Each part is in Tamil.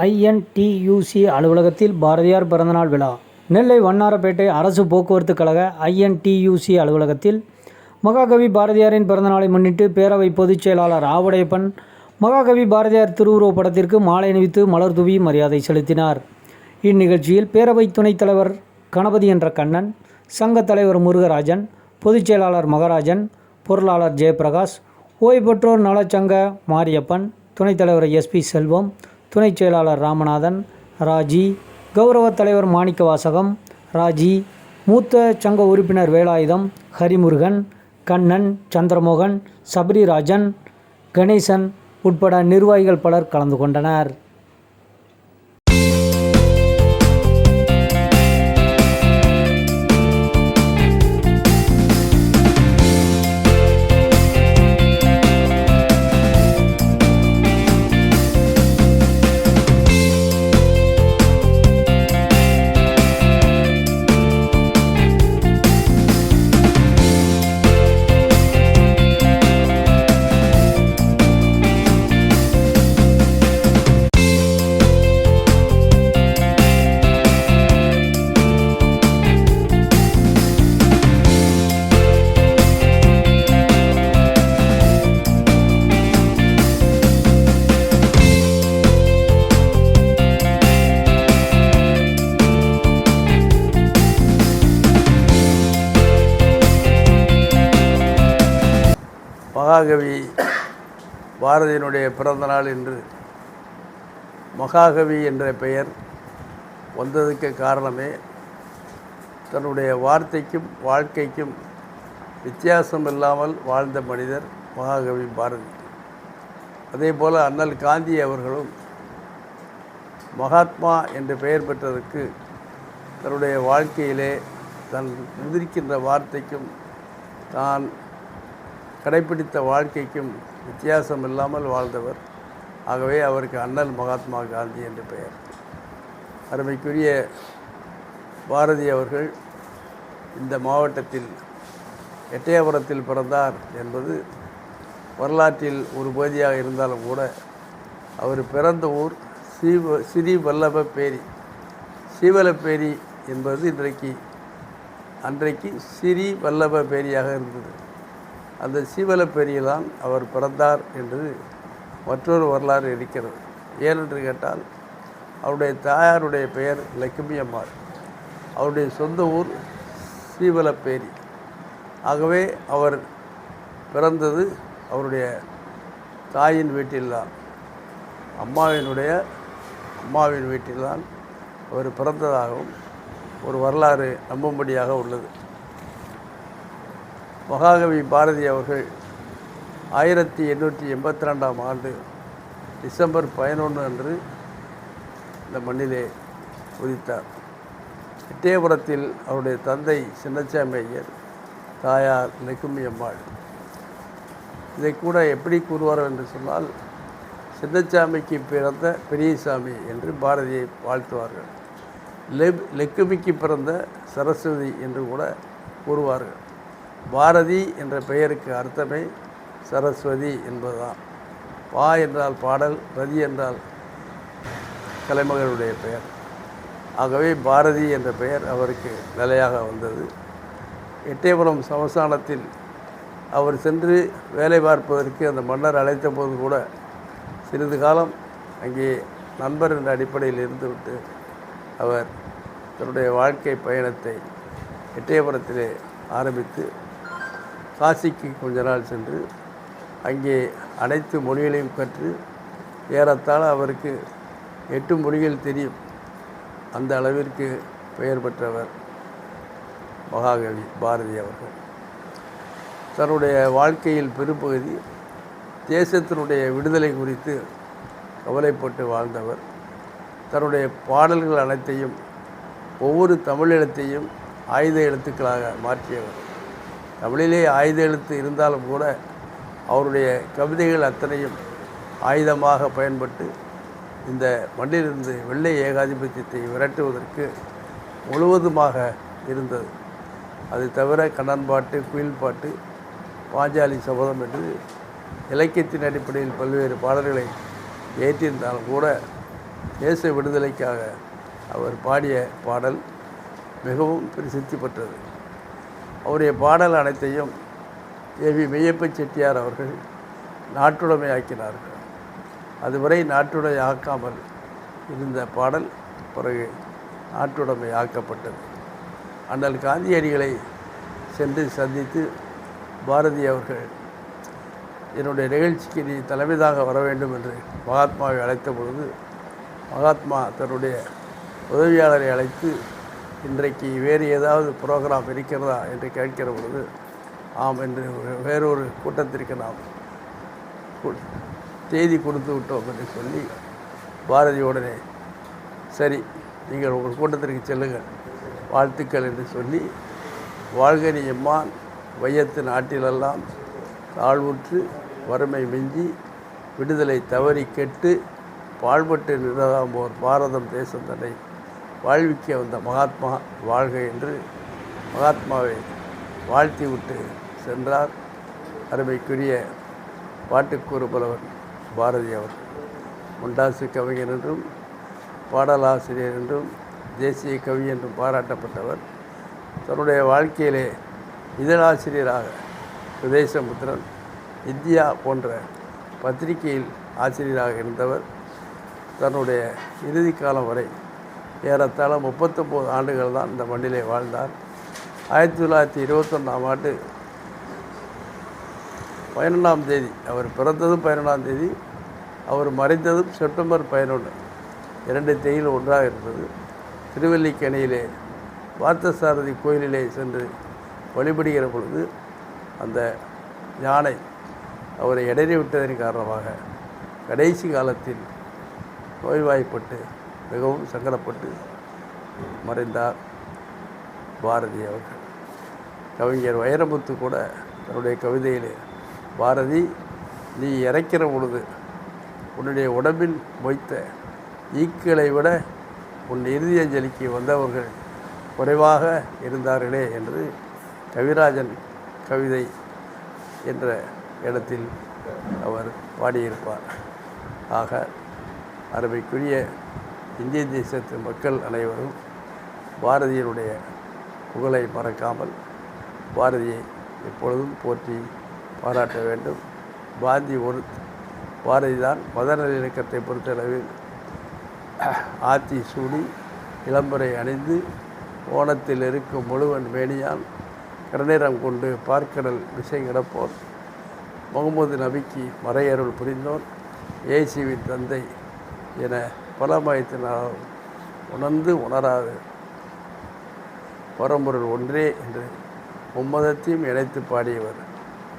ஐஎன்டியூசி அலுவலகத்தில் பாரதியார் பிறந்தநாள் விழா. நெல்லை வண்ணாரப்பேட்டை அரசு போக்குவரத்து கழக ஐஎன்டியூசி அலுவலகத்தில் மகாகவி பாரதியாரின் பிறந்தநாளை முன்னிட்டு பேரவை பொதுச் செயலாளர் ஆவுடையப்பன் மகாகவி பாரதியார் திருவுருவப் படத்திற்கு மாலை அணிவித்து மலர் தூவி மரியாதை செலுத்தினார். இந்நிகழ்ச்சியில் பேரவை துணைத் தலைவர் கணபதி என்ற கண்ணன் சங்கத் தலைவர் முருகராஜன் பொதுச் செயலாளர் மகராஜன் பொருளாளர் ஜெயபிரகாஷ் ஓய்வு பெற்றோர் நலச்சங்க மாரியப்பன் துணைத் தலைவர் எஸ்பி செல்வம் துணைச் செயலாளர் ராமநாதன் ராஜி கௌரவ தலைவர் மாணிக்க வாசகம் ராஜி மூத்த சங்க உறுப்பினர் வேலாயுதம் ஹரிமுருகன் கண்ணன் சந்திரமோகன் சபரிராஜன் கணேசன் உட்பட நிர்வாகிகள் பலர் கலந்து கொண்டனர். மகாகவி பாரதியினுடைய பிறந்த நாள் என்று மகாகவி என்ற பெயர் வந்ததுக்கு காரணமே தன்னுடைய வார்த்தைக்கும் வாழ்க்கைக்கும் வித்தியாசம் இல்லாமல் வாழ்ந்த மனிதர் மகாகவி பாரதி. அதே போல் அண்ணல் காந்தி அவர்களும் மகாத்மா என்று பெயர் பெற்றதற்கு தன்னுடைய வாழ்க்கையிலே தன் முதிர்க்கின்ற வார்த்தைக்கும் தான் கடைப்பிடித்த வாழ்க்கைக்கும் வித்தியாசம் இல்லாமல் வாழ்ந்தவர். ஆகவே அவருக்கு அண்ணல் மகாத்மா காந்தி என்று பெயர். அருமைக்குரிய பாரதி அவர்கள் இந்த மாவட்டத்தில் எட்டயபுரத்தில் பிறந்தார் என்பது வரலாற்றில் ஒரு பகுதியாக இருந்தாலும் கூட அவர் பிறந்த ஊர் சீவ ஸ்ரீ வல்லப பேரி என்பது இன்றைக்கு அன்றைக்கு ஸ்ரீ வல்லப பேரியாக இருந்தது. அந்த சீவலப்பேரியில்தான் அவர் பிறந்தார் என்று மற்றொரு வரலாறு இருக்கிறது. ஏனென்று கேட்டால் அவருடைய தாயாருடைய பெயர் லட்சுமி அம்மாள். அவருடைய சொந்த ஊர் சீவலப்பேரி. ஆகவே அவர் பிறந்தது அவருடைய தாயின் வீட்டில்தான். அம்மாவினுடைய அம்மாவின் வீட்டில்தான் அவர் பிறந்ததாகவும் ஒரு வரலாறு நம்பும்படியாக உள்ளது. மகாகவி பாரதி அவர்கள் ஆயிரத்தி எண்ணூற்றி எண்பத்தி ரெண்டாம் ஆண்டு டிசம்பர் பதினொன்று அன்று இந்த மண்ணிலே உதித்தார். எட்டயபுரத்தில் அவருடைய தந்தை சின்னச்சாமி ஐயர் தாயார் லெக்குமி அம்மாள். இதை கூட எப்படி கூறுவார் என்று சொன்னால் சின்னச்சாமிக்கு பிறந்த பெரியசாமி என்று பாரதியை வாழ்த்துவார்கள். லெப் லெக்குமிக்கு பிறந்த சரஸ்வதி என்று கூட கூறுவார்கள். பாரதி என்ற பெயருக்கு அர்த்தமே சரஸ்வதி என்பதுதான். பா என்றால் பாடல் ரதி என்றால் கலைமகளுடைய பெயர். ஆகவே பாரதி என்ற பெயர் அவருக்கு நிலையாக வந்தது. எட்டயபுரம் சமஸ்தானத்தில் அவர் சென்று வேலை பார்ப்பதற்கு அந்த மன்னர் அழைத்த போது கூட சிறிது காலம் அங்கே நண்பர் என்ற அடிப்படையில் இருந்துவிட்டு அவர் தன்னுடைய வாழ்க்கை பயணத்தை எட்டயபுரத்திலே ஆரம்பித்து காசிக்கு கொஞ்ச நாள் சென்று அங்கே அனைத்து மொழிகளையும் கற்று ஏறத்தாழ அவருக்கு எட்டு மொழிகள் தெரியும். அந்த அளவிற்கு பெயர் பெற்றவர் மகாகவி பாரதி அவர்கள். தன்னுடைய வாழ்க்கையில் பெரும்பகுதி தேசத்தினுடைய விடுதலை குறித்து கவலைப்பட்டு வாழ்ந்தவர். தன்னுடைய பாடல்கள் அனைத்தையும் ஒவ்வொரு தமிழ் எழுத்தையும் ஆயுத எழுத்துக்களாக மாற்றியவர். தமிழிலே ஆயுத எழுத்து இருந்தாலும் கூட அவருடைய கவிதைகள் அத்தனையும் ஆயுதமாக பயன்பட்டு இந்த மண்ணிலிருந்து வெள்ளை ஏகாதிபத்தியத்தை விரட்டுவதற்கு முழுவதுமாக இருந்தது. அது தவிர கண்ணன் பாட்டு குயில் பாட்டு பாஞ்சாலி சபதம் என்று இலக்கியத்தின் அடிப்படையில் பல்வேறு பாடல்களை ஏற்றியிருந்தாலும் கூட தேச விடுதலைக்காக அவர் பாடிய பாடல் மிகவும் பிரசித்தி பெற்றது. அவருடைய பாடல் அனைத்தையும் ஏவி மெய்யப்ப செட்டியார் அவர்கள் நாட்டுடைமையாக்கினார்கள். அதுவரை நாட்டுடை ஆக்காமல் இருந்த பாடல் பிறகு நாட்டுடைமை ஆக்கப்பட்டது அண்ணல் காந்தியடிகளை சென்று சந்தித்து பாரதி அவர்கள் என்னுடைய நிகழ்ச்சிக்கு நீ தலைமைதாக வர வேண்டும் என்று மகாத்மாவை அழைத்த பொழுது மகாத்மா தன்னுடைய உதவியாளரை அழைத்து இன்றைக்கு வேறு ஏதாவது ப்ரோக்ராம் இருக்கிறதா என்று கேட்கிற பொழுது ஆம் என்று வேறொரு கூட்டத்திற்கு நாம் தேதி கொடுத்து விட்டோம் என்று சொல்லி பாரதி உடனே சரி நீங்கள் உங்கள் கூட்டத்திற்கு செல்லுங்கள் வாழ்த்துக்கள் என்று சொல்லி வாழ்கனி எம்மான் வையத்து நாட்டிலெல்லாம் தாழ்வுற்று வறுமை மிஞ்சி விடுதலை தவறி கெட்டு பாழ்பட்டு நின்றதாம் ஓர் பாரதம் தேசம் தன்னை வாழ்விக்க வந்த மகாத்மா வாழ்க என்று மகாத்மாவை வாழ்த்தி விட்டு சென்றார். அருமைக்குரிய பாட்டுக்கூறு புலவர் பாரதி அவர். முண்டாசு கவிஞர் என்றும் பாடலாசிரியர் என்றும் தேசிய கவி என்றும் பாராட்டப்பட்டவர். தன்னுடைய வாழ்க்கையிலே இதழாசிரியராக சுதேசமுத்திரன் இந்தியா போன்ற பத்திரிகையில் ஆசிரியராக இருந்தவர். தன்னுடைய இறுதி காலம் வரை ஏறத்தாழ முப்பத்தொம்போது ஆண்டுகள் தான் இந்த மண்ணிலே வாழ்ந்தார். ஆயிரத்தி தொள்ளாயிரத்தி இருபத்தொன்னாம் ஆண்டு பதினொன்றாம் தேதி அவர் பிறந்ததும் பதினொன்றாம் தேதி அவர் மறைந்ததும் செப்டம்பர் பதினொன்று இரண்டு தேதியில் ஒன்றாக இருந்தது. திருவல்லிக்கணியிலே பார்த்தசாரதி கோயிலிலே சென்று வழிபடுகிற பொழுது அந்த யானை அவரை இடறி விட்டதன் காரணமாக கடைசி காலத்தில் நோய்வாய்ப்பட்டு மிகவும் சங்கடப்பட்டு மறைந்தார் பாரதி அவர்கள். கவிஞர் வைரமுத்து கூட தன்னுடைய கவிதையிலே பாரதி நீ இறக்கிற பொழுது உன்னுடைய உடம்பில் மொய்த்த ஈக்களை விட உன் இறுதி அஞ்சலிக்கு வந்தவர்கள் குறைவாக இருந்தார்களே என்று கவிராஜன் கவிதை என்ற இடத்தில் அவர் பாடியிருப்பார். ஆக அருமைக்குரிய இந்திய தேசத்து மக்கள் அனைவரும் பாரதியினுடைய புகழை மறக்காமல் பாரதியை எப்பொழுதும் போற்றி பாராட்ட வேண்டும். பாரதி ஒரு பாரதி தான் மத நல்லிணக்கத்தை பொறுத்தளவில் ஆத்தி சூடி இளம்பரை அணிந்து ஓணத்தில் இருக்கும் முழுவன் மேனியான் கடநேரம் கொண்டு பார்க்கடல் விசை கிடப்போர் முகமது நபிக்கு மறையருள் புரிந்தோர் ஏசிவின் தந்தை என பலமயத்தினால் உணர்ந்து உணராது. பரம்பொருள் ஒன்றே என்று மும்மதத்தையும் இணைத்து பாடியவர்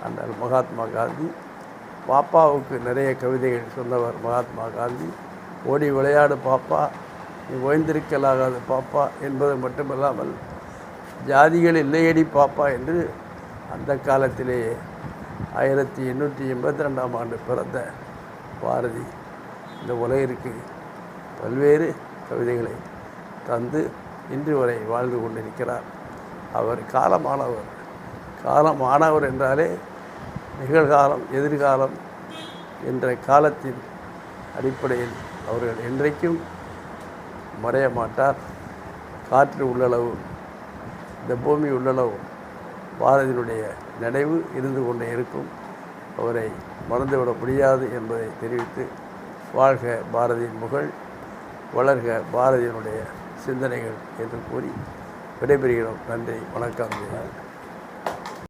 அண்ணல் மகாத்மா காந்தி. பாப்பாவுக்கு நிறைய கவிதைகள் சொன்னவர் மகாத்மா காந்தி. ஓடி விளையாடு பாப்பா நீ ஓய்ந்திருக்கலாகாது பாப்பா என்பது மட்டுமல்லாமல் ஜாதிகள் இல்லையடி பாப்பா என்று அந்த காலத்திலேயே ஆயிரத்தி எண்ணூற்றி எண்பத்தி ரெண்டாம் ஆண்டு பிறந்த பாரதி இந்த உலகிற்கு பல்வேறு கவிதைகளை தந்து இன்று வரை வாழ்ந்து கொண்டிருக்கிறார். அவர் காலமானவர். காலமானவர் என்றாலே நிகழ்காலம் எதிர்காலம் என்ற காலத்தின் அடிப்படையில் அவர்கள் என்றைக்கும் மறைய மாட்டார். காற்று உள்ளளவு இந்த பூமி உள்ளளவு பாரதியினுடைய நினைவு இருந்து கொண்டே இருக்கும். அவரை மறந்துவிட முடியாது என்பதை தெரிவித்து வாழ்க பாரதியின் புகழ் வளர்க பாரதியினுடைய சிந்தனைகள் என்று கூறி விடைபெறுகிறோம். நன்றி வணக்கம்.